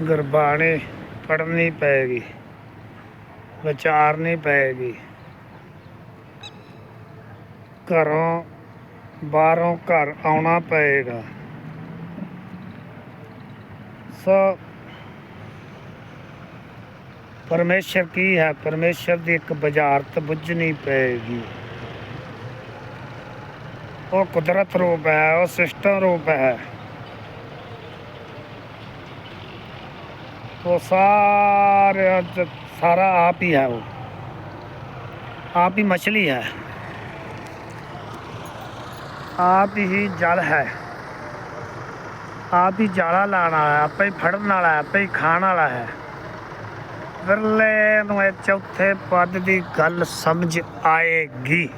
ਗੁਰਬਾਣੀ ਪੜ੍ਹਨੀ ਪਏਗੀ ਵਿਚਾਰਨੀ ਪਏਗੀ ਘਰੋਂ ਬਾਹਰੋਂ ਘਰ ਆਉਣਾ ਪਏਗਾ। ਸੋ ਪਰਮੇਸ਼ਰ ਕੀ ਹੈ? ਪਰਮੇਸ਼ਰ ਦੀ ਇੱਕ ਬੁਝਾਰਤ ਬੁੱਝਣੀ ਪਏਗੀ। ਉਹ ਕੁਦਰਤ ਰੂਪ ਹੈ, ਉਹ ਸਿਸਟਮ ਰੂਪ ਹੈ। ਉਹ ਸਾਰਿਆਂ ਚ ਸਾਰਾ ਆਪ ਹੀ ਹੈ ਉਹ। ਆਪ ਹੀ ਮਛਲੀ ਹੈ। ਆਪ ਹੀ ਜਲ ਹੈ। ਆਪ ਹੀ ਜਾਲਾ ਲਾਣ ਵਾਲਾ ਹੈ, ਆਪੇ ਹੀ ਫੜਨ ਵਾਲਾ ਹੈ, ਆਪੇ ਹੀ ਖਾਣ ਵਾਲਾ ਹੈ। ਵਿਰਲੇ ਨੂੰ ਇਹ ਚੌਥੇ ਪਦ ਦੀ ਗੱਲ ਸਮਝ ਆਏਗੀ।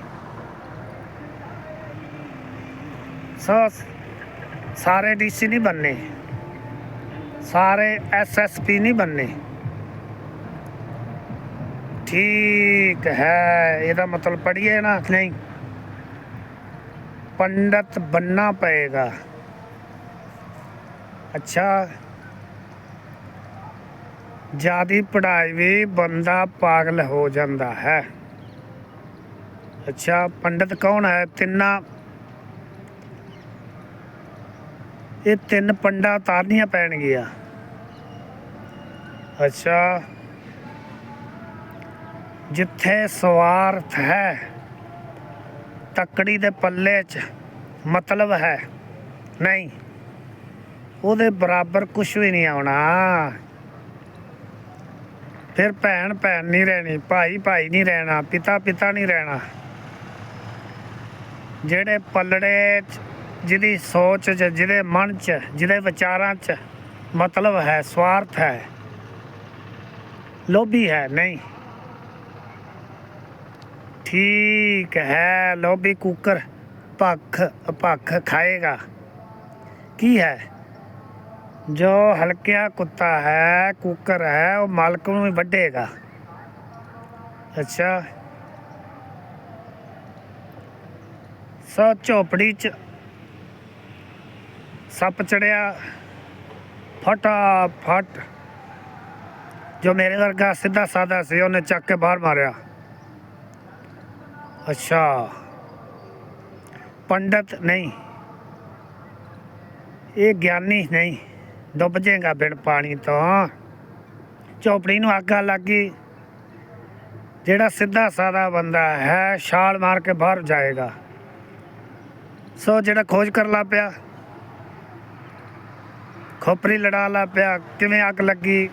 ਸੋ ਸਾਰੇ ਡੀਸੀ ਨਹੀਂ ਬੰਨੇ ਸਾਰੇ ਐਸਐਸਪੀ ਨਹੀਂ ਬੰਨੇ ਠੀਕ ਹੈ, ਇਹਦਾ ਮਤਲਬ ਪੜ੍ਹੀਏ ਨਾ। ਨਹੀਂ। ਪੰਡਤ ਬੰਨਾ ਪਏਗਾ। ਅੱਛਾ। ਜਿਆਦੀ ਪੜ੍ਹਾਈ ਵੀ ਬੰਦਾ ਪਾਗਲ ਹੋ ਜਾਂਦਾ ਹੈ। ਅੱਛਾ, ਪੰਡਤ ਕੌਣ ਹੈ? ਤਿੰਨਾਂ। ਇਹ ਤਿੰਨ ਪੰਡਾ ਤਾਰਨੀਆਂ ਪੈਣਗੀਆਂ। ਅੱਛਾ। ਜਿੱਥੇ ਸਵਾਰਥ ਹੈ, ਤੱਕੜੀ ਦੇ ਪੱਲੇ 'ਚ ਮਤਲਬ ਹੈ। ਨਹੀਂ, ਉਹਦੇ ਬਰਾਬਰ ਕੁਝ ਵੀ ਨਹੀਂ ਆਉਣਾ। ਫਿਰ ਭੈਣ ਭੈਣ ਨਹੀਂ ਰਹਿਣੀ, ਭਾਈ ਭਾਈ ਨਹੀਂ ਰਹਿਣਾ, ਪਿਤਾ ਪਿਤਾ ਨਹੀਂ ਰਹਿਣਾ। ਜਿਹੜੇ ਪਲੜੇ 'ਚ, ਜਿਹਦੀ ਸੋਚ 'ਚ, ਜਿਹਦੇ ਮਨ 'ਚ, ਜਿਹਦੇ ਵਿਚਾਰਾਂ 'ਚ ਮਤਲਬ ਹੈ, ਸਵਾਰਥ ਹੈ ਲੋਭੀ ਹੈ, ਨਹੀਂ। ਠੀਕ ਹੈ, ਲੋਭੀ ਕੁੱਕਰ ਭੱਖ ਭੱਖ ਖਾਏਗਾ। ਕੀ ਹੈ? ਜੋ ਹਲਕਿਆ ਕੁੱਤਾ ਹੈ, ਕੁੱਕਰ ਹੈ, ਉਹ ਮਾਲਕ ਨੂੰ ਹੀ ਵੱਢੇਗਾ। ਅੱਛਾ। ਸੋ ਝੋਪੜੀ ਚ ਸੱਪ ਚੜਿਆ। ਫਟਾਫਟ ਜੋ ਮੇਰੇ ਵਰਗਾ ਸਿੱਧਾ ਸਾਦਾ ਸੀ, ਉਹਨੇ ਚੱਕ ਕੇ ਬਾਹਰ ਮਾਰਿਆ। ਅੱਛਾ। ਪੰਡਤ ਨਹੀਂ। ਇਹ ਗਿਆਨੀ ਨਹੀਂ। ਡੁੱਬ ਜਾਏਗਾ ਬਿਨ ਪਾਣੀ ਤੋਂ। ਝੋਪੜੀ ਨੂੰ ਅੱਗ ਲੱਗੀ। ਜਿਹੜਾ ਸਿੱਧਾ ਸਾਦਾ ਬੰਦਾ ਹੈ, ਛਾਲ ਮਾਰ ਕੇ ਬਾਹਰ ਜਾਏਗਾ। ਸੋ ਜਿਹੜਾ ਖੋਜ ਕਰ ਲਾ ਪਿਆ, ਖੋਪਰੀ ਲੜਾ ਲਾ ਪਿਆ, ਕਿਵੇਂ ਅੱਗ ਲੱਗੀ?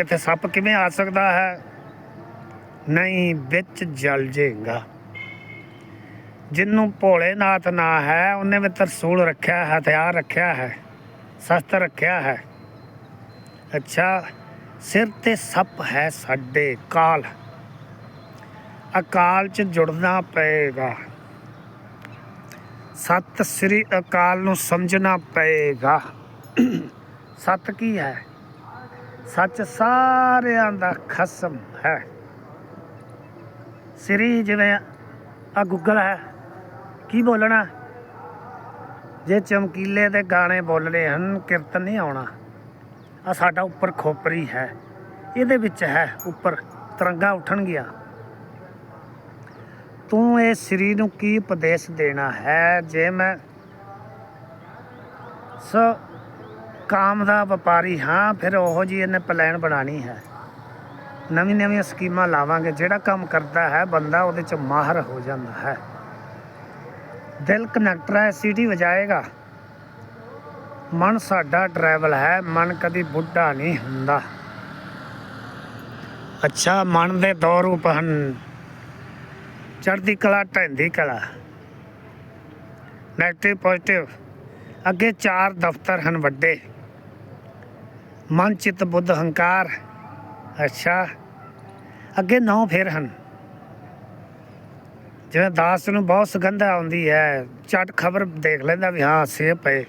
ਇੱਥੇ ਸੱਪ ਕਿਵੇਂ ਆ ਸਕਦਾ ਹੈ? ਨਹੀਂ, ਵਿੱਚ ਜਲ ਜੇਗਾ। ਜਿੰਨੂੰ ਭੋਲੇਨਾਥ ਨਾ ਹੈ, ਉਹਨੇ ਵੀ ਤਰਸੂਲ ਰੱਖਿਆ ਹੈ, ਹਥਿਆਰ ਰੱਖਿਆ ਹੈ, ਸ਼ਸਤਰ ਰੱਖਿਆ ਹੈ। ਅੱਛਾ, ਸਿਰ ਤੇ ਸੱਪ ਹੈ ਸਾਡੇ ਕਾਲ। ਅਕਾਲ ਚ ਜੁੜਨਾ ਪਏਗਾ। ਸਤਿ ਸ੍ਰੀ ਅਕਾਲ ਨੂੰ ਸਮਝਣਾ ਪਏਗਾ। ਸਤ ਕੀ ਹੈ? ਸੱਚ ਸਾਰਿਆਂ ਦਾ ਖਸਮ ਹੈ। ਸ੍ਰੀ ਜਿਵੇਂ ਆ ਗੁੱਗਲ ਹੈ। ਕੀ ਬੋਲਣਾ? ਜੇ ਚਮਕੀਲੇ ਦੇ ਗਾਣੇ ਬੋਲਣੇ ਹਨ ਕੀਰਤਨ ਨਹੀਂ ਆਉਣਾ। ਆ ਸਾਡਾ ਉੱਪਰ ਖੋਪਰੀ ਹੈ। ਇਹਦੇ ਵਿੱਚ ਹੈ, ਉੱਪਰ ਤਰੰਗਾ ਉੱਠਣਗੀਆਂ ਤੂੰ ਇਹ ਸ੍ਰੀ ਨੂੰ ਕੀ ਉਪਦੇਸ਼ ਦੇਣਾ ਹੈ? ਜੇ ਮੈਂ ਸੋ ਕਾਮ ਦਾ ਵਪਾਰੀ, ਹਾਂ, ਫਿਰ ਉਹੋ ਜੀ ਇਹਨੇ ਪਲਾਨ ਬਣਾਣੀ ਹੈ। ਨਵੀਂ ਨਵੀਆਂ ਸਕੀਮਾਂ ਲਾਵਾਂਗੇ, ਜਿਹੜਾ ਕੰਮ ਕਰਦਾ ਹੈ, ਬੰਦਾ ਉਹਦੇ ਚ ਮਾਹਰ ਹੋ ਜਾਂਦਾ ਹੈ। ਦਿਲ ਕਨੈਕਟਰ ਹੈ ਸੀਟੀ ਵਜਾਏਗਾ। ਮਨ ਸਾਡਾ ਟਰੈਵਲ ਹੈ, ਮਨ ਕਦੀ ਬੁੱਢਾ ਨਹੀਂ ਹੁੰਦਾ। ਅੱਛਾ, ਮਨ ਦੇ ਦੋ ਰੂਪ ਹਨ। ਚੜ੍ਹਦੀ ਕਲਾ, ਢਹਿੰਦੀ ਕਲਾ। ਨੈਗੇਟਿਵ ਪੋਜ਼ਿਟਿਵ ਅੱਗੇ ਚਾਰ ਦਫ਼ਤਰ ਹਨ ਵੱਡੇ। ਮਨ ਚਿੱਤ ਬੁੱਧ ਹੰਕਾਰ। ਅੱਛਾ। ਅੱਗੇ ਨੌ ਫੇਰ ਹਨ। ਜਿਵੇਂ ਦਾਸ ਨੂੰ ਬਹੁਤ ਸੁਗੰਧ ਆਉਂਦੀ ਹੈ, ਝਟ ਖਬਰ ਦੇਖ ਲੈਂਦਾ ਵੀ ਹਾਂ, ਸੇਬ ਪਏ।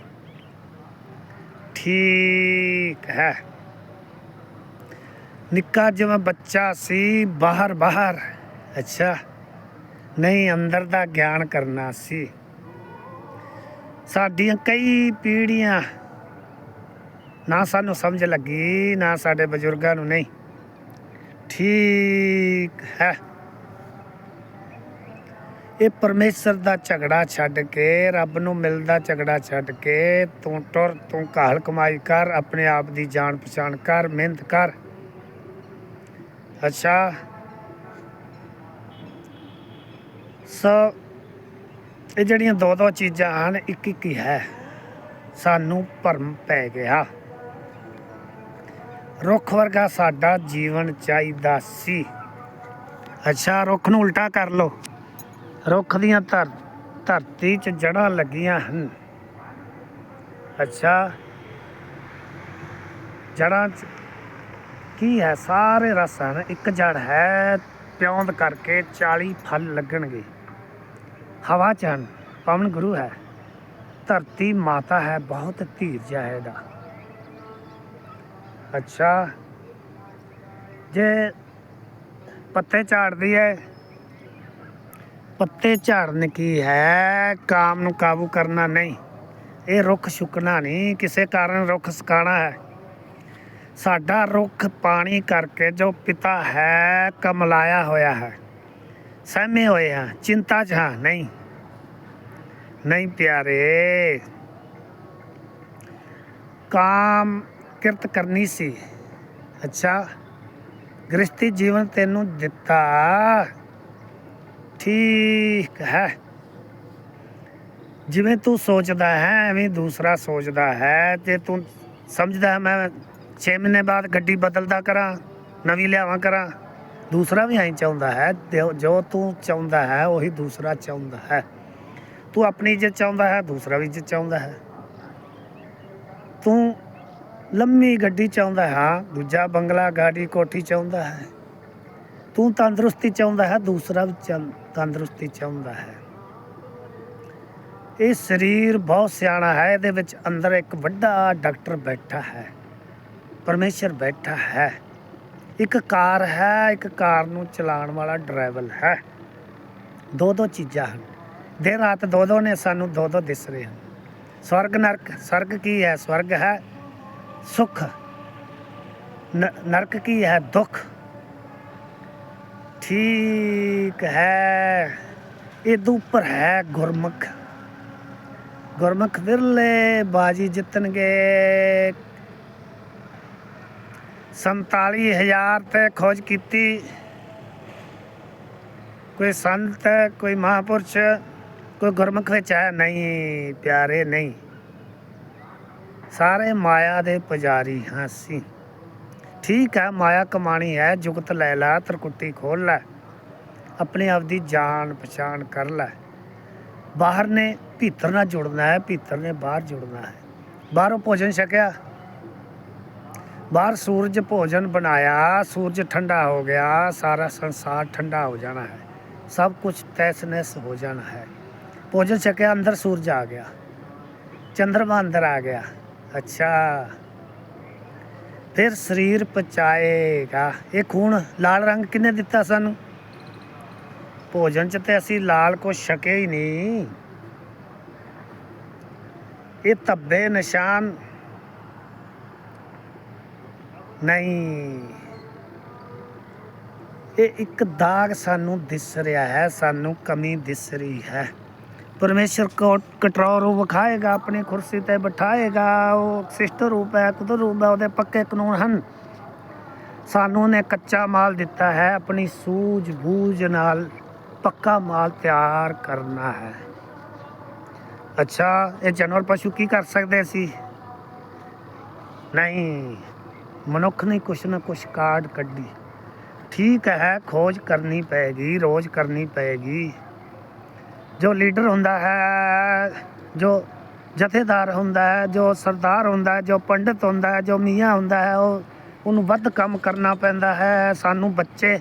ਠੀਕ ਹੈ। ਨਿੱਕਾ ਜਿਵੇਂ ਬੱਚਾ ਸੀ, ਬਾਹਰ ਬਾਹਰ। ਅੱਛਾ। ਨਹੀਂ, ਅੰਦਰ ਦਾ ਗਿਆਨ ਕਰਨਾ ਸੀ। ਸਾਡੀਆਂ ਕਈ ਪੀੜ੍ਹੀਆਂ ਨਾ ਸਾਨੂੰ ਸਮਝ ਲੱਗੀ, ਨਾ ਸਾਡੇ ਬਜ਼ੁਰਗਾਂ ਨੂੰ ਨਹੀਂ। ਠੀਕ ਹੈ। ਇਹ ਪਰਮੇਸ਼ਰ ਦਾ ਝਗੜਾ ਛੱਡ ਕੇ, ਰੱਬ ਨੂੰ ਮਿਲਦਾ ਝਗੜਾ ਛੱਡ ਕੇ, ਤੂੰ ਟੁਰ, ਤੂੰ ਕਾਹਲ ਕਮਾਈ ਕਰ, ਆਪਣੇ ਆਪ ਦੀ ਜਾਣ ਪਛਾਣ ਕਰ, ਮਿਹਨਤ ਕਰ। ਅੱਛਾ। ਸੋ, ਇਹ ਜਿਹੜੀਆਂ ਦੋ ਦੋ ਚੀਜ਼ਾਂ ਹਨ ਇੱਕ ਇੱਕ ਹੀ ਹੈ। ਸਾਨੂੰ ਭਰਮ ਪੈ ਗਿਆ। ਰੁੱਖ ਵਰਗਾ ਸਾਡਾ ਜੀਵਨ ਚਾਹੀਦਾ ਸੀ। ਅੱਛਾ, ਰੁੱਖ ਨੂੰ ਉਲਟਾ ਕਰ ਲਓ। ਰੁੱਖ ਦੀਆਂ ਧਰ, ਧਰਤੀ 'ਚ ਜੜਾਂ ਲੱਗੀਆਂ ਹਨ। ਅੱਛਾ ਜੜਾਂ 'ਚ ਕੀ ਹੈ? ਸਾਰੇ ਰਸ ਹਨ। ਇੱਕ ਜੜ ਹੈ, ਪਿਉਂਦ ਕਰਕੇ 40 ਫਲ ਲੱਗਣਗੇ। ਹਵਾ 'ਚ ਹਨ। ਪਵਨ ਗੁਰੂ ਹੈ। ਧਰਤੀ ਮਾਤਾ ਹੈ। ਬਹੁਤ ਧੀਰਜ ਹੈ ਇਹਦਾ। ਅੱਛਾ। ਜੇ ਪੱਤੇ ਝਾੜਦੀ ਹੈ ਪੱਤੇ ਝਾੜਨ ਕੀ ਹੈ? ਕਾਮ ਨੂੰ ਕਾਬੂ ਕਰਨਾ ਨਹੀਂ। ਇਹ ਰੁੱਖ ਸੁੱਕਣਾ ਨਹੀਂ। ਕਿਸੇ ਕਾਰਨ ਰੁੱਖ ਸੁਕਾਣਾ ਹੈ। ਸਾਡਾ ਰੁੱਖ ਪਾਣੀ ਕਰਕੇ ਜੋ ਪਿਤਾ ਹੈ, ਕਮਲਾਇਆ ਹੋਇਆ ਹੈ। ਸਹਿਮੇ ਹੋਏ ਹਾਂ। ਚਿੰਤਾ ਚ ਹਾਂ। ਨਹੀਂ। ਨਹੀਂ ਪਿਆਰੇ। ਕਾਮ ਕਿਰਤ ਕਰਨੀ ਸੀ। ਅੱਛਾ ਗ੍ਰਸਤੀ ਜੀਵਨ ਤੈਨੂੰ ਦਿੱਤਾ। ਠੀਕ ਹੈ। ਜਿਵੇਂ ਤੂੰ ਸੋਚਦਾ ਹੈ, ਐਵੇਂ ਦੂਸਰਾ ਸੋਚਦਾ ਹੈ। ਤੇ ਤੂੰ ਸਮਝਦਾ ਮੈਂ 6 ਮਹੀਨੇ ਬਾਅਦ ਗੱਡੀ ਬਦਲਦਾ ਕਰਾਂ, ਨਵੀਂ ਲਿਆਵਾਂ ਕਰਾਂ, ਦੂਸਰਾ ਵੀ ਐਂ ਚਾਹੁੰਦਾ ਹੈ। ਜੋ- ਜੋ ਤੂੰ ਚਾਹੁੰਦਾ ਹੈ, ਉਹੀ ਦੂਸਰਾ ਚਾਹੁੰਦਾ ਹੈ। ਤੂੰ ਆਪਣੀ ਇੱਜ਼ਤ ਚਾਹੁੰਦਾ ਹੈ, ਦੂਸਰਾ ਵੀ ਇੱਜ਼ਤ ਚਾਹੁੰਦਾ ਹੈ। ਤੂੰ ਲੰਮੀ ਗੱਡੀ ਚਾਹੁੰਦਾ ਹੈ ਹਾਂ ਦੂਜਾ ਬੰਗਲਾ ਗਾੜੀ ਕੋਠੀ ਚਾਹੁੰਦਾ ਹੈ। ਤੂੰ ਤੰਦਰੁਸਤੀ ਚਾਹੁੰਦਾ ਹੈ, ਦੂਸਰਾ ਵੀ ਤੰਦਰੁਸਤੀ ਚਾਹੁੰਦਾ ਹੈ। ਇਹ ਸਰੀਰ ਬਹੁਤ ਸਿਆਣਾ ਹੈ, ਇਹਦੇ ਵਿੱਚ ਅੰਦਰ ਇੱਕ ਵੱਡਾ ਡਾਕਟਰ ਬੈਠਾ ਹੈ, ਪਰਮੇਸ਼ਰ ਬੈਠਾ ਹੈ। ਇੱਕ ਕਾਰ ਹੈ, ਇੱਕ ਕਾਰ ਨੂੰ ਚਲਾਉਣ ਵਾਲਾ ਡਰਾਈਵਰ ਹੈ। ਦੋ ਦੋ ਚੀਜ਼ਾਂ ਹਨ। ਦਿਨ ਰਾਤ ਦੋ ਦੋ ਨੇ ਸਾਨੂੰ ਦੋ ਦੋ ਦਿਸ ਰਹੇ ਹਨ। ਸਵਰਗ ਨਰਕ, ਸਵਰਗ ਕੀ ਹੈ? ਸਵਰਗ ਹੈ ਸੁਖ। ਨ- ਨਰਕ ਕੀ ਹੈ ਦੁੱਖ? ਠੀਕ ਹੈ। ਇਹ ਉੱਪਰ ਹੈ ਗੁਰਮੁਖ। ਗੁਰਮੁਖ ਵਿਰਲੇ ਬਾਜੀ ਜਿੱਤਣਗੇ। 47000 ਤੇ ਖੋਜ ਕੀਤੀ। ਕੋਈ ਸੰਤ, ਕੋਈ ਮਹਾਪੁਰਸ਼, ਕੋਈ ਗੁਰਮੁਖ ਵਿੱਚ ਹੈ ਨਹੀਂ, ਪਿਆਰੇ, ਨਹੀਂ। ਸਾਰੇ ਮਾਇਆ ਦੇ ਪੁਜਾਰੀ ਹਾਂ ਅਸੀਂ। ਠੀਕ ਹੈ, ਮਾਇਆ ਕਮਾਣੀ ਹੈ, ਜੁਗਤ ਲੈ ਲੈ, ਤਰਕੁੱਟੀ ਖੋਲ ਲੈ, ਆਪਣੇ ਆਪ ਦੀ ਜਾਣ ਪਛਾਣ ਕਰ ਲੈ। ਬਾਹਰ ਨੇ ਭੀਤਰ ਨਾਲ ਜੁੜਨਾ ਹੈ, ਭੀਤਰ ਨੇ ਬਾਹਰ ਜੁੜਨਾ ਹੈ। ਬਾਹਰੋਂ ਭੋਜਨ ਛਕਿਆ। ਬਾਹਰ ਸੂਰਜ ਭੋਜਨ ਬਣਾਇਆ, ਸੂਰਜ ਠੰਡਾ ਹੋ ਗਿਆ, ਸਾਰਾ ਸੰਸਾਰ ਠੰਡਾ ਹੋ ਜਾਣਾ ਹੈ। ਸਭ ਕੁਝ ਤੈਸਨੈਸ ਹੋ ਜਾਣਾ ਹੈ। ਭੋਜਨ ਛਕਿਆ, ਅੰਦਰ ਸੂਰਜ ਆ ਗਿਆ। ਚੰਦਰਮਾ ਅੰਦਰ ਆ ਗਿਆ। ਅੱਛਾ। ਫਿਰ ਸਰੀਰ ਪਚਾਏਗਾ। ਇਹ ਖੂਨ ਲਾਲ ਰੰਗ ਕਿਨੇ ਦਿੱਤਾ ਸਾਨੂੰ? ਭੋਜਨ ਚ ਤੇ ਅਸੀਂ ਲਾਲ ਕੋ ਛਕੇ ਹੀ ਨਹੀਂ। ਇਹ ਧੱਬੇ ਨਿਸ਼ਾਨ ਨਹੀਂ। ਇਹ ਇੱਕ ਦਾਗ ਸਾਨੂੰ ਦਿਸ ਰਿਹਾ ਹੈ, ਸਾਨੂੰ ਕਮੀ ਦਿਸ ਰਹੀ ਹੈ। ਪਰਮੇਸ਼ਰ ਕੋ ਕਟਰੋ ਰੂਪ ਵਿਖਾਏਗਾ, ਆਪਣੀ ਕੁਰਸੀ ਤੇ ਬਿਠਾਏਗਾ, ਉਹ ਸਿਸ਼ਟ ਰੂਪ ਹੈ ਕੁਦਰ ਰੂਪ ਹੈ, ਉਹਦੇ ਪੱਕੇ ਕਾਨੂੰਨ ਹਨ। ਸਾਨੂੰ ਨੇ ਕੱਚਾ ਮਾਲ ਦਿੱਤਾ ਹੈ, ਆਪਣੀ ਸੂਝ ਬੂਝ ਨਾਲ ਪੱਕਾ ਮਾਲ ਤਿਆਰ ਕਰਨਾ ਹੈ। ਅੱਛਾ, ਇਹ ਜਾਨਵਰ ਪਸ਼ੂ ਕੀ ਕਰ ਸਕਦੇ ਸੀ? ਨਹੀਂ, ਮਨੁੱਖ ਨੇ ਕੁਛ ਨਾ ਕੁਛ ਕਾਰਡ ਕੱਢੀ। ਠੀਕ ਹੈ, ਖੋਜ ਕਰਨੀ ਪਏਗੀ, ਰੋਜ਼ ਕਰਨੀ ਪਏਗੀ। ਜੋ ਲੀਡਰ ਹੁੰਦਾ ਹੈ, ਜੋ ਜਥੇਦਾਰ ਹੁੰਦਾ ਹੈ, ਜੋ ਸਰਦਾਰ ਹੁੰਦਾ ਹੈ, ਜੋ ਪੰਡਿਤ ਹੁੰਦਾ ਹੈ, ਜੋ ਮੀਆਂ ਹੁੰਦਾ ਹੈ, ਉਹ ਉਹਨੂੰ ਵੱਧ ਕੰਮ ਕਰਨਾ ਪੈਂਦਾ ਹੈ। ਸਾਨੂੰ ਬੱਚੇ,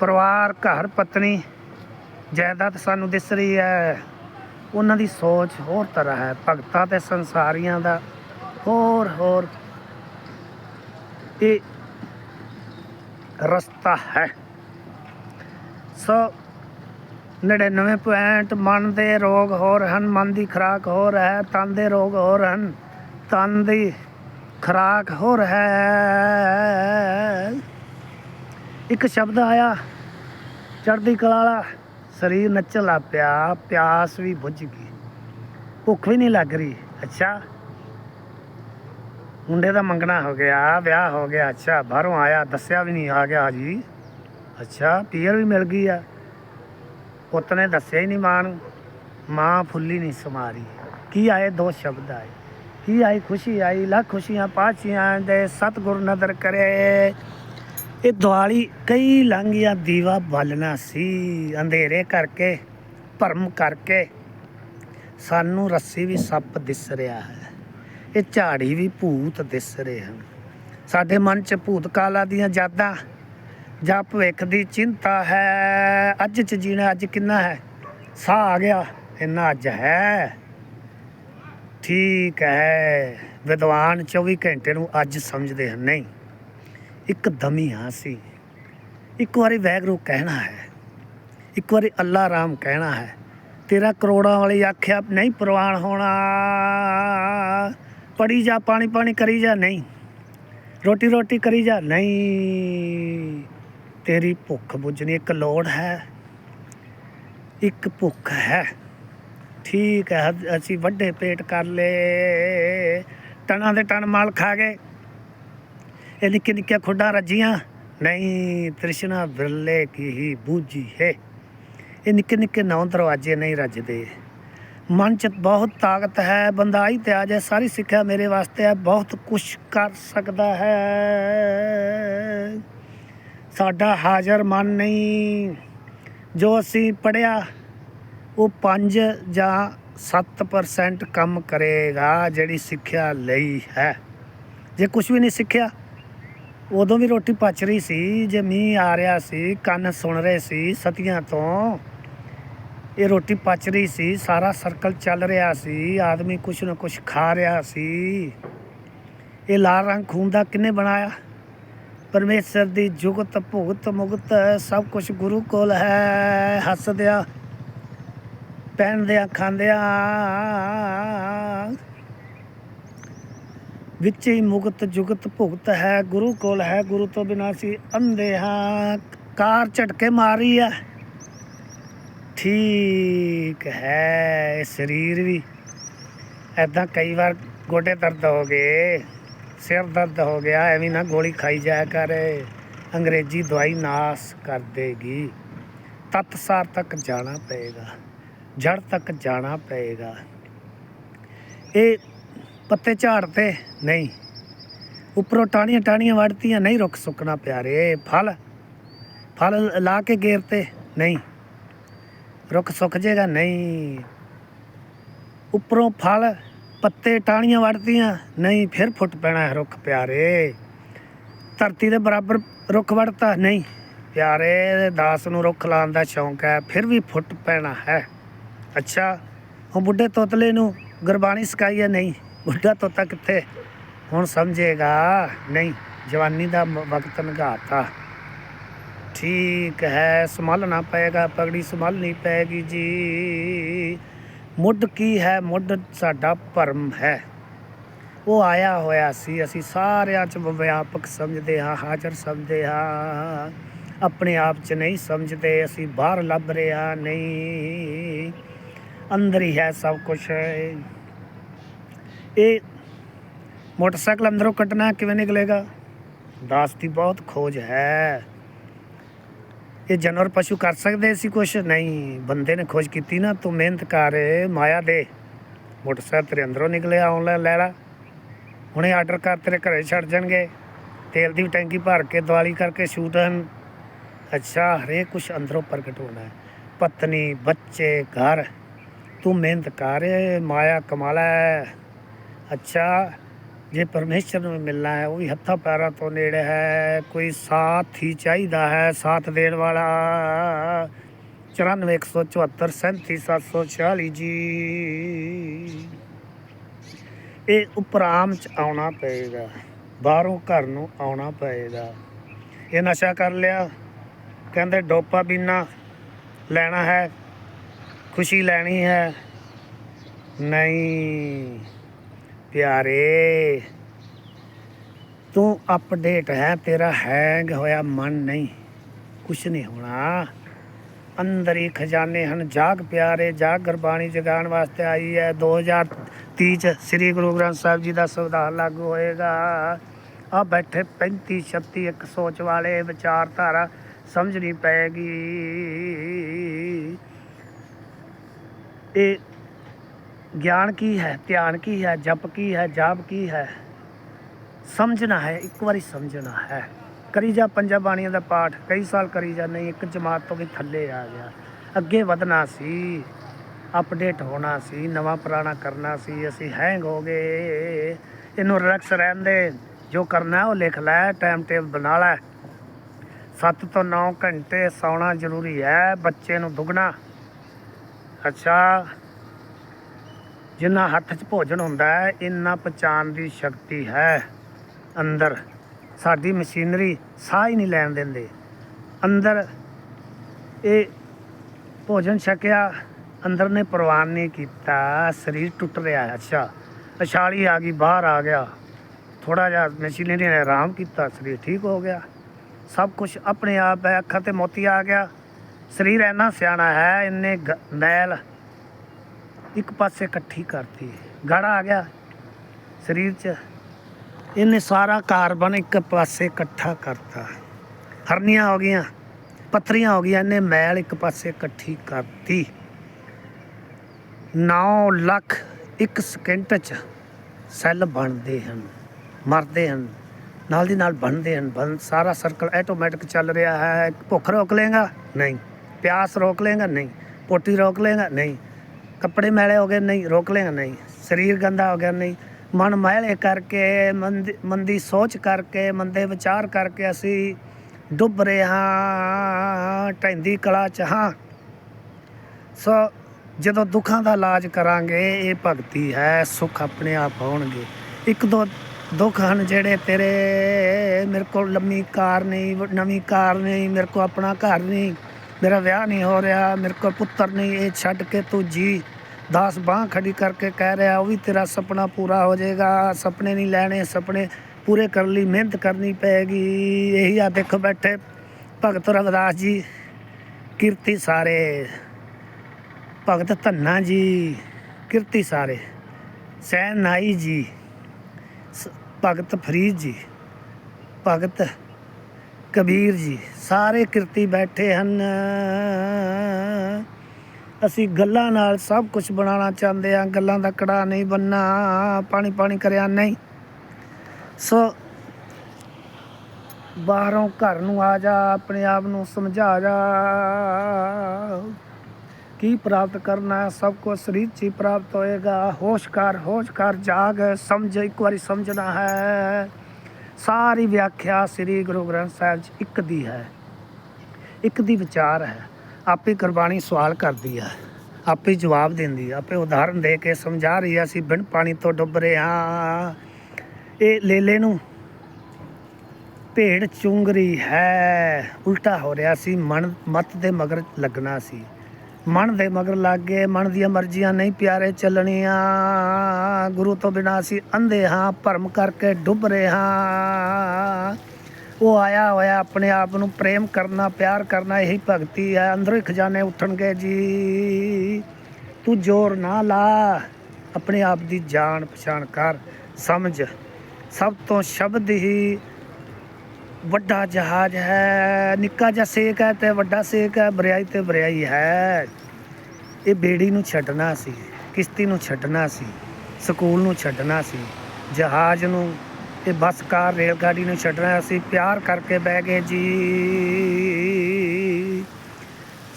ਪਰਿਵਾਰ, ਘਰ, ਪਤਨੀ ਜਾਇਦਾਦ ਸਾਨੂੰ ਦਿਸ ਰਹੀ ਹੈ। ਉਹਨਾਂ ਦੀ ਸੋਚ ਹੋਰ ਤਰ੍ਹਾਂ ਹੈ। ਭਗਤਾਂ ਤੇ ਸੰਸਾਰੀਆਂ ਦਾ ਹੋਰ ਹੋਰ ਇਹ ਰਸਤਾ ਹੈ। ਸੋ 99 ਪੁਆਇੰਟ, ਮਨ ਦੇ ਰੋਗ ਹੋਰ ਹਨ, ਮਨ ਦੀ ਖਰਾਕ ਹੋਰ ਹੈ, ਤਨ ਦੇ ਰੋਗ ਹੋਰ ਹਨ, ਤਨ ਦੀ ਖਰਾਕ ਹੋ ਹੈ। ਇੱਕ ਸ਼ਬਦ ਆਇਆ, ਚੜ੍ਹਦੀ ਕਲਾ ਵਾਲਾ, ਸਰੀਰ ਨੱਚਣ ਲੱਗ ਪਿਆ, ਪਿਆਸ ਵੀ ਬੁੱਝ ਗਈ। ਭੁੱਖ ਵੀ ਨਹੀਂ ਲੱਗ ਰਹੀ। ਅੱਛਾ। ਮੁੰਡੇ ਦਾ ਮੰਗਣਾ ਹੋ ਗਿਆ, ਵਿਆਹ ਹੋ ਗਿਆ, ਅੱਛਾ, ਬਾਹਰੋਂ ਆਇਆ, ਦੱਸਿਆ ਵੀ ਨਹੀਂ ਆ ਗਿਆ ਜੀ। ਅੱਛਾ, ਪੀਅਰ ਵੀ ਮਿਲ ਗਈ ਆ। ਪੁੱਤ ਨੇ ਦੱਸਿਆ ਹੀ ਨਹੀਂ ਮਾਂ ਨੂੰ, ਮਾਂ ਫੁੱਲੀ ਨਹੀਂ ਸਮਾਰੀ। ਕੀ ਆਏ ਦੋ ਸ਼ਬਦ ਆਏ? ਕੀ ਆਈ ਖੁਸ਼ੀ ਆਈ? ਲੱਖ ਖੁਸ਼ੀਆਂ ਪਾਚੀਆਂ ਦੇ ਸਤਿਗੁਰ ਨਦਰ ਕਰੇ। ਇਹ ਦਿਵਾਲੀ ਕਈ ਲੰਘਿਆ ਦੀਵਾ ਬਾਲਣਾ ਸੀ, ਅੰਧੇਰੇ ਕਰਕੇ, ਭਰਮ ਕਰਕੇ। ਸਾਨੂੰ ਰੱਸੀ ਵੀ ਸੱਪ ਦਿਸ ਰਿਹਾ ਹੈ, ਇਹ ਝਾੜੀ ਵੀ ਭੂਤ ਦਿਸ ਰਹੇ। ਹਨ ਸਾਡੇ ਮਨ 'ਚ ਭੂਤ ਕਾਲਾ ਦੀਆਂ ਯਾਦਾਂ ਜਾਂ ਭਵਿੱਖ ਦੀ ਚਿੰਤਾ ਹੈ। ਅੱਜ 'ਚ ਜੀਣਾ ਅੱਜ ਕਿੰਨਾ ਹੈ? ਸਾਹ ਆ ਗਿਆ, ਇੰਨਾ ਅੱਜ ਹੈ। ਠੀਕ ਹੈ। ਵਿਦਵਾਨ 24 ਘੰਟੇ ਨੂੰ ਅੱਜ ਸਮਝਦੇ ਹਨ। ਨਹੀਂ, ਇੱਕ ਦਮੀ ਹਾਂ ਸੀ ਇੱਕ ਵਾਰੀ ਵੈਗਰੂ ਕਹਿਣਾ ਹੈ। ਇੱਕ ਵਾਰੀ ਅੱਲਾ ਰਾਮ ਕਹਿਣਾ ਹੈ। ਤੇਰਾ ਕਰੋੜਾਂ ਵਾਲੀ ਆਖਿਆ, ਨਹੀਂ ਪ੍ਰਵਾਨ ਹੋਣਾ। ਪੜੀ ਜਾ ਪਾਣੀ ਪਾਣੀ ਕਰੀ ਜਾ, ਨਹੀਂ। ਰੋਟੀ ਰੋਟੀ ਕਰੀ ਜਾ, ਨਹੀਂ। ਤੇਰੀ ਭੁੱਖ ਬੁੱਝਣੀ ਇੱਕ ਲੋੜ ਹੈ। ਇੱਕ ਭੁੱਖ ਹੈ। ਠੀਕ ਹੈ, ਅਸੀਂ ਵੱਡੇ ਪੇਟ ਕਰ ਲਏ। ਟਨਾਂ ਦੇ ਟਨ ਮਾਲ ਖਾ ਗਏ। ਇਹ ਨਿੱਕੇ ਨਿੱਕੇ ਖੁੱਡਾਂ ਰੱਜੀਆਂ। ਨਹੀਂ, ਤ੍ਰਿਸ਼ਨਾ ਵਿਰਲੇ ਕੀ ਹੀ ਬੂਝੀ ਹੈ। ਇਹ ਨਿੱਕੇ ਨਿੱਕੇ ਨੌ ਦਰਵਾਜ਼ੇ ਨਹੀਂ ਰੱਜਦੇ। ਮਨ ਚ ਬਹੁਤ ਤਾਕਤ ਹੈ। ਬੰਦਾ ਹੀ ਤੇ ਆ ਸਾਰੀ ਸਿੱਖਿਆ ਮੇਰੇ ਵਾਸਤੇ ਹੈ। ਬਹੁਤ ਕੁਝ ਕਰ ਸਕਦਾ ਹੈ। ਸਾਡਾ ਹਾਜ਼ਰ ਮਨ ਨਹੀਂ। ਜੋ ਅਸੀਂ ਪੜਿਆ ਉਹ 5 ਜਾਂ 7% ਕੰਮ ਕਰੇਗਾ ਜਿਹੜੀ ਸਿੱਖਿਆ ਲਈ ਹੈ। ਜੇ ਕੁਝ ਵੀ ਨਹੀਂ ਸਿੱਖਿਆ, ਉਦੋਂ ਵੀ ਰੋਟੀ ਪਚ ਰਹੀ ਸੀ, ਜੇ ਮੀਂਹ ਆ ਰਿਹਾ ਸੀ, ਕੰਨ ਸੁਣ ਰਹੇ ਸੀ ਸਤੀਆਂ ਤੋਂ, ਇਹ ਰੋਟੀ ਪਚ ਰਹੀ ਸੀ, ਸਾਰਾ ਸਰਕਲ ਚੱਲ ਰਿਹਾ ਸੀ, ਆਦਮੀ ਕੁਛ ਨਾ ਕੁਛ ਖਾ ਰਿਹਾ ਸੀ। ਇਹ ਲਾਲ ਰੰਗ ਖੂਨ ਦਾ ਕਿੰਨੇ ਬਣਾਇਆ? ਪਰਮੇਸ਼ਰ ਦੀ ਜੁਗਤ ਭੁਗਤ ਮੁਗਤ ਸਭ ਕੁਝ ਗੁਰੂ ਕੋਲ ਹੈ। ਹੱਸਦਿਆਂ, ਪਹਿਨਦਿਆਂ, ਖਾਂਦਿਆਂ ਵਿੱਚ ਹੀ ਮੁਕਤ ਜੁਗਤ ਭੁਗਤ ਹੈ, ਗੁਰੂ ਕੋਲ ਹੈ। ਗੁਰੂ ਤੋਂ ਬਿਨਾਂ ਸੀ ਅੰਧੇ ਹਾਂ। ਕਾਰ ਝਟਕੇ ਮਾਰੀ ਹੈ। ਠੀਕ ਹੈ ਸਰੀਰ ਵੀ। ਐਦਾਂ ਕਈ ਵਾਰ ਗੋਡੇ ਦਰਦ ਹੋ ਗਏ। ਸਿਰ ਦਰਦ ਹੋ ਗਿਆ, ਐਵੇਂ ਨਾ ਗੋਲੀ ਖਾਈ ਜਾਇਆ ਕਰ। ਅੰਗਰੇਜ਼ੀ ਦਵਾਈ ਨਾਸ ਕਰ ਦੇਗੀ। ਤਤਸਾਰ ਤੱਕ ਜਾਣਾ ਪਏਗਾ ਜੜ ਤੱਕ ਜਾਣਾ ਪਏਗਾ। ਇਹ ਪੱਤੇ ਝਾੜ ਤੇ ਨਹੀਂ, ਉੱਪਰੋਂ ਟਾਣੀਆਂ ਟਾਣੀਆਂ ਵੜਤੀਆਂ ਨਹੀਂ ਰੁੱਖ ਸੁੱਕਣਾ ਪਿਆਰੇ, ਫਲ ਫਲ ਲਾ ਕੇ ਗੇਰ ਤੇ ਨਹੀਂ, ਰੁੱਖ ਸੁੱਕ ਜੇਗਾ ਨਹੀਂ। ਉੱਪਰੋਂ ਫਲ ਪੱਤੇ ਟਾਹਣੀਆਂ ਵੜਤੀਆਂ ਨਹੀਂ, ਫਿਰ ਫੁੱਟ ਪੈਣਾ ਹੈ ਰੁੱਖ ਪਿਆਰੇ। ਧਰਤੀ ਦੇ ਬਰਾਬਰ ਰੁੱਖ ਵੜਤਾ ਨਹੀਂ, ਪਿਆਰੇ, ਦਾਸ ਨੂੰ ਰੁੱਖ ਲਾਉਣ ਦਾ ਸ਼ੌਂਕ ਹੈ, ਫਿਰ ਵੀ ਫੁੱਟ ਪੈਣਾ ਹੈ। ਅੱਛਾ, ਉਹ ਬੁੱਢੇ ਤੋਤਲੇ ਨੂੰ ਗੁਰਬਾਣੀ ਸਿਖਾਈ ਹੈ? ਨਹੀਂ, ਬੁੱਢਾ ਤੋਤਾ ਕਿੱਥੇ? ਹੁਣ ਸਮਝੇਗਾ। ਨਹੀਂ, ਜਵਾਨੀ ਦਾ ਵਕਤ ਨਗਾਤਾ। ਠੀਕ ਹੈ, ਸੰਭਾਲਣਾ ਪਏਗਾ, ਪਗੜੀ ਸੰਭਾਲਣੀ ਪਏਗੀ ਜੀ। ਮੁੱਢ ਕੀ ਹੈ? ਮੁੱਢ ਸਾਡਾ ਭਰਮ ਹੈ। ਉਹ ਆਇਆ ਹੋਇਆ ਸੀ। ਅਸੀਂ ਸਾਰਿਆਂ ਚ ਵਿਆਪਕ ਸਮਝਦੇ ਹਾਂ, ਹਾਜ਼ਰ ਸਮਝਦੇ ਹਾਂ। ਆਪਣੇ ਆਪ ਚ ਨਹੀਂ ਸਮਝਦੇ, ਅਸੀਂ ਬਾਹਰ ਲੱਭ ਰਹੇ ਹਾਂ। ਨਹੀਂ, ਅੰਦਰ ਹੀ ਹੈ ਸਭ ਕੁਝ ਇਹ ਮੋਟਰਸਾਈਕਲ ਅੰਦਰੋਂ ਕੱਟਣਾ ਕਿਵੇਂ ਨਿਕਲੇਗਾ? ਦਾਸ ਦੀ ਬਹੁਤ ਖੋਜ ਹੈ। ਇਹ ਜਾਨਵਰ ਪਸ਼ੂ ਕਰ ਸਕਦੇ ਸੀ ਕੁਛ? ਨਹੀਂ, ਬੰਦੇ ਨੇ ਖੋਜ ਕੀਤੀ ਨਾ, ਤੂੰ ਮਿਹਨਤ ਕਰ, ਮਾਇਆ ਦੇ। ਮੋਟਰਸਾਈਕਲ ਤੇਰੇ ਅੰਦਰੋਂ ਨਿਕਲਿਆ ਆਨਲਾਈਨ ਲੈ, ਲਾ ਹੁਣੇ ਆਰਡਰ ਕਰ, ਤੇਰੇ ਘਰੇ ਛੱਡ ਜਾਣਗੇ। ਤੇਲ ਦੀ ਟੈਂਕੀ ਭਰ ਕੇ, ਦਿਵਾਲੀ ਕਰਕੇ ਸ਼ੂਟ ਅੱਛਾ, ਹਰੇਕ ਕੁਛ ਅੰਦਰੋਂ ਪ੍ਰਗਟ ਹੋਣਾ ਹੈ। ਪਤਨੀ, ਬੱਚੇ, ਘਰ। ਤੂੰ ਮਿਹਨਤ ਕਰ, ਮਾਇਆ ਕਮਾਲਾ ਅੱਛਾ ਜੇ ਪਰਮੇਸ਼ਰ ਨੂੰ ਮਿਲਣਾ ਹੈ, ਉਹ ਵੀ ਹੱਥਾਂ ਪੈਰਾਂ ਤੋਂ ਨੇੜੇ ਹੈ, ਕੋਈ ਸਾਥ ਹੀ ਚਾਹੀਦਾ ਹੈ, ਸਾਥ ਦੇਣ ਵਾਲਾ। 94174 37746 ਜੀ। ਇਹ ਉਪਰਾਮ ਚ ਆਉਣਾ ਪਏਗਾ, ਬਾਹਰੋਂ ਘਰ ਨੂੰ ਆਉਣਾ ਪਏਗਾ। ਇਹ ਨਸ਼ਾ ਕਰ ਲਿਆ, ਕਹਿੰਦੇ ਡੋਪਾ ਬੀਨਾ ਲੈਣਾ ਹੈ, ਖੁਸ਼ੀ ਲੈਣੀ ਹੈ, ਨਹੀਂ। ਪਿਆਰੇ, ਤੂੰ ਅਪਡੇਟ ਹੈ, ਤੇਰਾ ਹੈਂਗ ਹੋਇਆ, ਮਨ ਨਹੀਂ, ਕੁਛ ਨਹੀਂ ਹੋਣਾ। ਅੰਦਰ ਹੀ ਖਜ਼ਾਨੇ ਹਨ, ਜਾਗ ਪਿਆਰੇ, ਜਾਗ ਗੁਰਬਾਣੀ ਜਗਾਉਣ ਵਾਸਤੇ ਆਈ ਹੈ। 2030 ਚ ਸ੍ਰੀ ਗੁਰੂ ਗ੍ਰੰਥ ਸਾਹਿਬ ਜੀ ਦਾ ਸੰਵਿਧਾਨ ਲਾਗੂ ਹੋਏਗਾ। ਆ ਬੈਠੇ 35 36 ਇੱਕ ਸੋਚ ਵਾਲੇ ਵਿਚਾਰਧਾਰਾ ਸਮਝਣੀ ਪਏਗੀ। ਇਹ ਗਿਆਨ ਕੀ ਹੈ ਧਿਆਨ ਕੀ ਹੈ ਜਪ ਕੀ ਹੈ ਜਾਪ ਕੀ ਹੈ ਸਮਝਣਾ ਹੈ ਇੱਕ ਵਾਰੀ ਸਮਝਣਾ ਹੈ ਕਰੀ ਜਾ ਪੰਜਾਂ ਬਾਣੀਆਂ ਦਾ ਪਾਠ ਕਈ ਸਾਲ ਕਰੀ ਜਾ ਨਹੀਂ ਇੱਕ ਜਮਾਤ ਤੋਂ ਵੀ ਥੱਲੇ ਆ ਗਿਆ ਅੱਗੇ ਵਧਣਾ ਸੀ ਅਪਡੇਟ ਹੋਣਾ ਸੀ ਨਵਾਂ ਪੁਰਾਣਾ ਕਰਨਾ ਸੀ ਅਸੀਂ ਹੈਂਗ ਹੋ ਗਏ ਇਹਨੂੰ ਰਿਲੈਕਸ ਰਹਿਣ ਦੇ ਜੋ ਕਰਨਾ ਉਹ ਲਿਖ ਲੈ ਟਾਈਮ ਟੇਬਲ ਬਣਾ ਲੈ 7 ਤੋਂ 9 ਘੰਟੇ ਸੌਣਾ ਜ਼ਰੂਰੀ ਹੈ ਬੱਚੇ ਨੂੰ ਦੁੱਗਣਾ ਅੱਛਾ ਜਿੰਨਾ ਹੱਥ 'ਚ ਭੋਜਨ ਹੁੰਦਾ ਹੈ, ਇੰਨਾ ਪਛਾਣ ਦੀ ਸ਼ਕਤੀ ਹੈ। ਅੰਦਰ ਸਾਡੀ ਮਸ਼ੀਨਰੀ ਸਾਹ ਹੀ ਨਹੀਂ ਲੈਣ ਦਿੰਦੇ। ਅੰਦਰ ਇਹ ਭੋਜਨ ਛਕਿਆ, ਅੰਦਰ ਨੇ ਪ੍ਰਵਾਨ ਨਹੀਂ ਕੀਤਾ, ਸਰੀਰ ਟੁੱਟ ਰਿਹਾ ਹੈ। ਅੱਛਾ, ਅਛਾਲੀ ਆ ਗਈ, ਬਾਹਰ ਆ ਗਿਆ। ਥੋੜਾ ਜਿਹਾ ਮਸ਼ੀਨਰੀ ਨੇ ਆਰਾਮ ਕੀਤਾ, ਸਰੀਰ ਠੀਕ ਹੋ ਗਿਆ। ਸਭ ਕੁਝ ਆਪਣੇ ਆਪ ਹੈ, ਅੱਖਾਂ ਤੇ ਮੋਤੀ ਆ ਗਿਆ। ਸਰੀਰ ਇੰਨਾ ਸਿਆਣਾ ਹੈ, ਇੰਨੇ ਗ- ਮੈਲ ਇੱਕ ਪਾਸੇ ਇਕੱਠੀ ਕਰਤੀ। ਗੜਾ ਆ ਗਿਆ ਸਰੀਰ 'ਚ। ਇਹਨੇ ਸਾਰਾ ਕਾਰਬਨ ਇੱਕ ਪਾਸੇ ਇਕੱਠਾ ਕਰਤਾ। ਹਰਨੀਆਂ ਹੋ ਗਈਆਂ, ਪੱਥਰੀਆਂ ਹੋ ਗਈਆਂ, ਇਹਨੇ ਮੈਲ ਇੱਕ ਪਾਸੇ ਇਕੱਠੀ ਕਰਤੀ। 9 ਲੱਖ ਇੱਕ ਸਕਿੰਟ 'ਚ ਸੈੱਲ ਬਣਦੇ ਹਨ, ਮਰਦੇ ਹਨ, ਨਾਲ ਦੀ ਨਾਲ ਬਣਦੇ ਹਨ, ਬਣ ਸਾਰਾ ਸਰਕਲ ਆਟੋਮੈਟਿਕ ਚੱਲ ਰਿਹਾ ਹੈ। ਭੁੱਖ ਰੋਕ ਲੇਗਾ ਨਹੀਂ। ਪਿਆਸ ਰੋਕ ਲੇਗਾ ਨਹੀਂ। ਪੋਟੀ ਰੋਕ ਲੇਗਾ ਨਹੀਂ। ਕੱਪੜੇ ਮੈਲੇ ਹੋ ਗਏ, ਨਹੀਂ, ਰੋਕ ਲੇਗਾ ਨਹੀਂ। ਸਰੀਰ ਗੰਦਾ ਹੋ ਗਿਆ, ਨਹੀਂ। ਮਨ ਮੈਲੇ ਕਰਕੇ, ਮੰਦੀ ਮੰਦੀ ਸੋਚ ਕਰਕੇ, ਮੰਦੇ ਵਿਚਾਰ ਕਰਕੇ ਅਸੀਂ ਡੁੱਬ ਰਹੇ ਹਾਂ ਢੈਂਦੀ ਕਲਾ ਚ ਹਾਂ। ਸੋ ਜਦੋਂ ਦੁੱਖਾਂ ਦਾ ਇਲਾਜ ਕਰਾਂਗੇ, ਇਹ ਭਗਤੀ ਹੈ, ਸੁੱਖ ਆਪਣੇ ਆਪ ਹੋਣਗੇ। ਇੱਕ ਦੋ ਦੁੱਖ ਹਨ ਜਿਹੜੇ ਤੇਰੇ, ਮੇਰੇ ਕੋਲ ਲੰਮੀ ਕਾਰ ਨਹੀਂ, ਨਵੀਂ ਕਾਰ ਨਹੀਂ, ਮੇਰੇ ਕੋਲ ਆਪਣਾ ਘਰ ਨਹੀਂ। ਮੇਰਾ ਵਿਆਹ ਨਹੀਂ ਹੋ ਰਿਹਾ, ਮੇਰੇ ਕੋਲ ਪੁੱਤਰ ਨਹੀਂ, ਇਹ ਛੱਡ ਕੇ ਤੂੰ ਜੀ। ਦਾਸ ਬਾਹ ਖੜੀ ਕਰਕੇ ਕਹਿ ਰਿਹਾ, ਉਹ ਵੀ ਤੇਰਾ ਸੁਪਨਾ ਪੂਰਾ ਹੋ ਜਾਏਗਾ, ਸੁਪਨੇ ਨਹੀਂ ਲੈਣੇ, ਸੁਪਨੇ ਪੂਰੇ ਕਰਨ ਲਈ ਮਿਹਨਤ ਕਰਨੀ ਪਏਗੀ। ਇਹੀ ਆ ਦੇਖੋ ਬੈਠੇ ਭਗਤ ਰਵਿਦਾਸ ਜੀ, ਕੀਰਤੀ ਸਾਰੇ। ਭਗਤ ਧੰਨਾ ਜੀ, ਕੀਰਤੀ ਸਾਰੇ। ਸੈਨ ਨਾਈ ਜੀ, ਸ- ਭਗਤ ਫਰੀਦ ਜੀ, ਭਗਤ ਕਬੀਰ ਜੀ, ਸਾਰੇ ਕਿਰਤੀ ਬੈਠੇ ਹਨ। ਅਸੀਂ ਗੱਲਾਂ ਨਾਲ ਸਭ ਕੁਝ ਬਣਾਉਣਾ ਚਾਹੁੰਦੇ ਹਾਂ, ਗੱਲਾਂ ਦਾ ਕੜਾ ਨਹੀਂ ਬੰਨਾ ਪਾਣੀ ਪਾਣੀ ਕਰਿਆ ਨਹੀਂ। ਸੋ ਬਾਹਰੋਂ ਘਰ ਨੂੰ ਆ ਜਾ, ਆਪਣੇ ਆਪ ਨੂੰ ਸਮਝਾ ਜਾ। ਕੀ ਪ੍ਰਾਪਤ ਕਰਨਾ ਸਭ ਕੁਝ ਸਰੀਰ 'ਚ ਹੀ ਪ੍ਰਾਪਤ ਹੋਏਗਾ। ਹੋਸ਼ ਕਰ ਹੋਸ਼ ਕਰ, ਜਾਗ, ਸਮਝ, ਇੱਕ ਵਾਰੀ ਸਮਝਣਾ ਹੈ। ਸਾਰੀ ਵਿਆਖਿਆ ਸ੍ਰੀ ਗੁਰੂ ਗ੍ਰੰਥ ਸਾਹਿਬ 'ਚ ਇੱਕ ਦੀ ਹੈ। ਇੱਕ ਦੀ ਵਿਚਾਰ ਹੈ। ਆਪੇ ਗੁਰਬਾਣੀ ਸਵਾਲ ਕਰਦੀ ਹੈ। ਆਪੇ ਜਵਾਬ ਦਿੰਦੀ ਹੈ। ਆਪੇ ਉਦਾਹਰਨ ਦੇ ਕੇ ਸਮਝਾ ਰਹੀ ਹੈ। ਅਸੀਂ ਬਿਨ ਪਾਣੀ ਤੋਂ ਡੁੱਬ ਰਹੇ ਹਾਂ। ਇਹ ਲੇਲੇ ਨੂੰ ਭੇੜ ਚੁੰਗ ਰਹੀ ਹੈ। ਉਲਟਾ ਹੋ ਰਿਹਾ ਸੀ। ਮਨ ਮਤ ਦੇ ਮਗਰ ਲੱਗਣਾ ਸੀ। ਮਨ ਦੇ ਮਗਰ ਲੱਗ ਗਏ ਮਨ ਦੀਆਂ ਮਰਜ਼ੀਆਂ ਨਹੀਂ ਪਿਆਰੇ ਚੱਲਣੀਆਂ। ਗੁਰੂ ਤੋਂ ਬਿਨਾਂ ਅਸੀਂ ਅੰਧੇ ਹਾਂ, ਭਰਮ ਕਰਕੇ ਡੁੱਬ ਰਹੇ ਹਾਂ। ਉਹ ਆਇਆ ਹੋਇਆ ਆਪਣੇ ਆਪ ਨੂੰ ਪ੍ਰੇਮ ਕਰਨਾ, ਪਿਆਰ ਕਰਨਾ, ਇਹੀ ਭਗਤੀ ਹੈ। ਅੰਦਰੋਂ ਖਜ਼ਾਨੇ ਉੱਠਣਗੇ, ਜੀ, ਤੂੰ ਜ਼ੋਰ ਨਾ ਲਾ। ਆਪਣੇ ਆਪ ਦੀ ਜਾਣ ਪਛਾਣ ਕਰ, ਸਮਝ। ਸਭ ਤੋਂ ਸ਼ਬਦ ਹੀ ਵੱਡਾ ਜਹਾਜ਼ ਹੈ, ਨਿੱਕਾ ਜਿਹਾ ਸੇਕ ਹੈ ਤੇ ਵੱਡਾ ਸੇਕ ਹੈ, ਬਰਿਆਈ ਤੇ ਬਰਿਆਈ ਹੈ। ਇਹ ਬੇੜੀ ਨੂੰ ਛੱਡਣਾ ਸੀ, ਕਿਸ਼ਤੀ ਨੂੰ ਛੱਡਣਾ ਸੀ, ਸਕੂਲ ਨੂੰ ਛੱਡਣਾ ਸੀ, ਜਹਾਜ਼ ਨੂੰ, ਇਹ ਬੱਸ, ਕਾਰ ਰੇਲ ਗਾੜੀ ਨੂੰ ਛੱਡਣਾ ਸੀ, ਪਿਆਰ ਕਰਕੇ ਬਹਿ ਗਏ ਜੀ।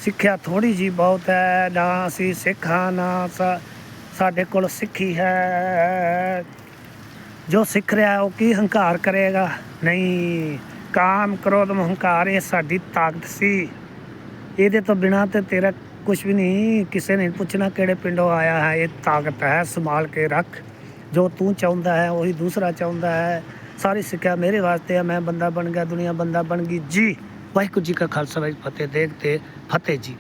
ਸਿੱਖਿਆ ਥੋੜੀ ਜੀ ਬਹੁਤ ਹੈ, ਨਾ ਅਸੀਂ ਸਿੱਖਾਂ, ਨਾ ਸਾਡੇ ਕੋਲ ਸਿੱਖੀ ਹੈ। ਜੋ ਸਿੱਖ ਰਿਹਾ ਉਹ ਕੀ ਹੰਕਾਰ ਕਰੇਗਾ? ਨਹੀਂ ਕਾਮ, ਕ੍ਰੋਧ ਹੰਕਾਰ ਇਹ ਸਾਡੀ ਤਾਕਤ ਸੀ। ਇਹਦੇ ਤੋਂ ਬਿਨਾ ਤੇ ਤੇਰਾ ਕੁਝ ਵੀ ਨਹੀਂ, ਕਿਸੇ ਨੇ ਪੁੱਛਣਾ ਕਿਹੜੇ ਪਿੰਡੋਂ ਆਇਆ ਹੈ, ਇਹ ਤਾਕਤ ਹੈ, ਸੰਭਾਲ ਕੇ ਰੱਖ। ਜੋ ਤੂੰ ਚਾਹੁੰਦਾ ਹੈ, ਉਹੀ ਦੂਸਰਾ ਚਾਹੁੰਦਾ ਹੈ। ਸਾਰੀ ਸਿੱਖਿਆ ਮੇਰੇ ਵਾਸਤੇ ਹੈ ਮੈਂ ਬੰਦਾ ਬਣ ਗਿਆ, ਦੁਨੀਆ ਬੰਦਾ ਬਣ ਗਈ। ਜੀ, ਵਾਹਿਗੁਰੂ ਜੀ ਕਾ ਖਾਲਸਾ, ਵਾਹਿਗੁਰੂ ਜੀ ਕੀ ਫਤਿਹ ਦੇਖਤੇ ਫਤਿਹ ਜੀ।